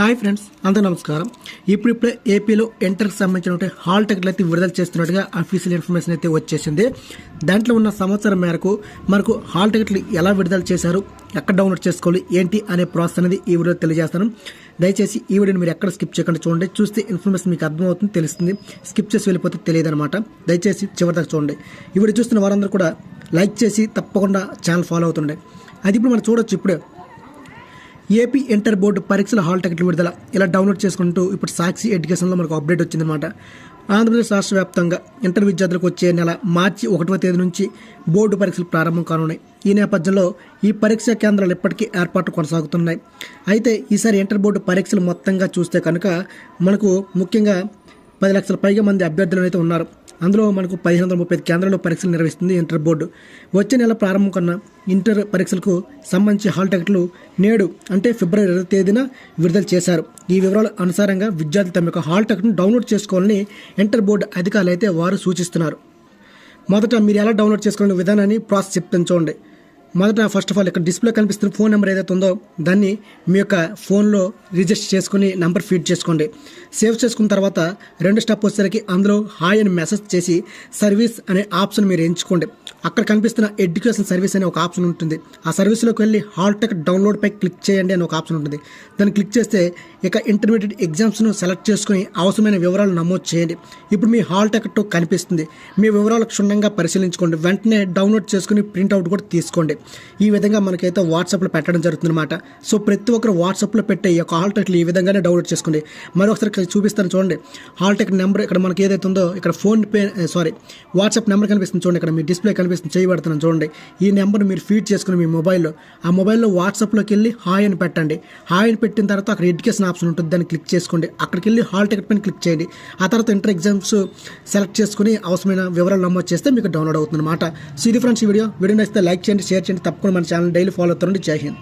Hi friends అందరూ నమస్కారం. ఇప్పుడు ఇప్పుడే ఏపీలో ఎంటర్కి సంబంధించిన హాల్ టికెట్లు అయితే విడుదల చేస్తున్నట్టుగా అఫీషియల్ ఇన్ఫర్మేషన్ అయితే వచ్చేసింది. దాంట్లో ఉన్న సమాచారం మేరకు మనకు హాల్ టికెట్లు ఎలా విడుదల చేశారు ఎక్కడ డౌన్లోడ్ చేసుకోవాలి ఏంటి అనే ప్రాసెస్ అనేది ఈ వీడియో తెలియజేస్తాను. దయచేసి ఈ వీడియోని మీరు ఎక్కడ స్కిప్ చేయకుండా చూడండి. చూస్తే ఇన్ఫర్మేషన్ మీకు అర్థమవుతుంది తెలుస్తుంది. స్కిప్ చేసి వెళ్ళిపోతే తెలియదు అనమాట దయచేసి చివరిదాకా చూడండి. ఈ వీడియో చూస్తున్న వారందరూ కూడా లైక్ చేసి తప్పకుండా ఛానల్ ఫాలో అవుతుండే. అది ఇప్పుడు మనం చూడొచ్చు ఇప్పుడే. ఏపీ ఇంటర్ బోర్డు పరీక్షల హాల్ టికెట్లు విడుదల. ఇలా డౌన్లోడ్ చేసుకుంటూ ఇప్పుడు సాక్షి ఎడ్యుకేషన్లో మనకు అప్డేట్ వచ్చిందనమాట ఆంధ్రప్రదేశ్ రాష్ట్ర వ్యాప్తంగా ఇంటర్ విద్యార్థులకు వచ్చే నెల మార్చి ఒకటవ తేదీ నుంచి బోర్డు పరీక్షలు ప్రారంభం కానున్నాయి. ఈ నేపథ్యంలో ఈ పరీక్షా కేంద్రాలు ఇప్పటికీ ఏర్పాట్లు కొనసాగుతున్నాయి. అయితే ఈసారి ఇంటర్ బోర్డు పరీక్షలు మొత్తంగా చూస్తే కనుక మనకు ముఖ్యంగా పది లక్షల పైగా మంది అభ్యర్థులు అయితే ఉన్నారు. అందులో మనకు పదిహేను వందల ముప్పై కేంద్రంలో కేంద్రాల్లో పరీక్షలు నిర్వహిస్తుంది ఇంటర్ బోర్డు. వచ్చే నెల ప్రారంభం కన్నా ఇంటర్ పరీక్షలకు సంబంధించి హాల్ టికెట్లు నేడు అంటే ఫిబ్రవరి ఇరవై తేదీన విడుదల చేశారు. ఈ వివరాల అనుసారంగా విద్యార్థులు తమ యొక్క హాల్ టికెట్ను డౌన్లోడ్ చేసుకోవాలని ఇంటర్ బోర్డు అధికారులు అయితే వారు సూచిస్తున్నారు. మొదట మీరు ఎలా డౌన్లోడ్ చేసుకునే విధానాన్ని ప్రాసెస్ చెప్తాను చూడండి. మొదట ఫస్ట్ ఆఫ్ ఆల్ ఇక్కడ డిస్ప్లే కనిపిస్తున్న ఫోన్ నెంబర్ ఏదైతే ఉందో దాన్ని మీ యొక్క ఫోన్లో రిజిస్టర్ చేసుకుని నెంబర్ ఫీడ్ చేసుకోండి. సేవ్ చేసుకున్న తర్వాత రెండు స్టెప్ వచ్చేసరికి అందులో హాయ్ అని మెసేజ్ చేసి సర్వీస్ అనే ఆప్షన్ మీరు ఎంచుకోండి. అక్కడ కనిపిస్తున్న ఎడ్యుకేషన్ సర్వీస్ అనే ఒక ఆప్షన్ ఉంటుంది. ఆ సర్వీస్లోకి వెళ్ళి హాల్ టికెట్ డౌన్లోడ్ పై క్లిక్ చేయండి అనే ఒక ఆప్షన్ ఉంటుంది. దాన్ని క్లిక్ చేస్తే ఇక ఇంటర్మీడియట్ ఎగ్జామ్స్ను సెలెక్ట్ చేసుకుని అవసరమైన వివరాలు నమోదు చేయండి. ఇప్పుడు మీ హాల్ టికెట్ కనిపిస్తుంది. మీ వివరాలు క్షుణ్ణంగా పరిశీలించుకోండి. వెంటనే డౌన్లోడ్ చేసుకుని ప్రింట్అవుట్ కూడా తీసుకోండి. ఈ విధంగా మనకైతే వాట్సాప్లో పెట్టడం జరుగుతుందన్నమాట. సో ప్రతి ఒక్కరు వాట్సాప్లో పెట్టే ఈ యొక్క హాల్ టికెట్లు ఈ విధంగానే డౌన్లోడ్ చేసుకోండి. మరొకసారి చూపిస్తాను చూడండి. హాల్ టికెట్ నెంబర్ ఇక్కడ మనకి ఏదైతే ఉందో ఇక్కడ PhonePe sorry WhatsApp number కనిపిస్తుంది చూడండి. ఇక్కడ మీ డిస్ప్లే కనిపిస్తుంది. చేయబడుతున్నాను చూడండి. ఈ నెంబర్ మీరు ఫీడ్ చేసుకుని మీ మొబైల్లో ఆ మొబైల్లో వాట్సాప్లోకి వెళ్ళి హాయ్ అని పెట్టండి. హాయ్ అని పెట్టిన తర్వాత అక్కడ ఎడ్యుకేషన్ ఆప్షన్ ఉంటుంది దాన్ని క్లిక్ చేసుకోండి. అక్కడికి వెళ్ళి హాల్ టికెట్ పైన క్లిక్ చేయండి. ఆ తర్వాత ఇంటర్ ఎగ్జామ్స్ సెలెక్ట్ చేసుకుని అవసరమైన వివరాలు నమోదు చేస్తే మీకు డౌన్లోడ్ అవుతుంది అనమాట సో ఇది ఫ్రెండ్స్ ఈ వీడియో. వీడియో నచ్చితే లైక్ చేయండి షేర్ చేయండి తప్పకుండా మన ఛానల్ డైలీ ఫాలో అవుతారండి. జై హింద్.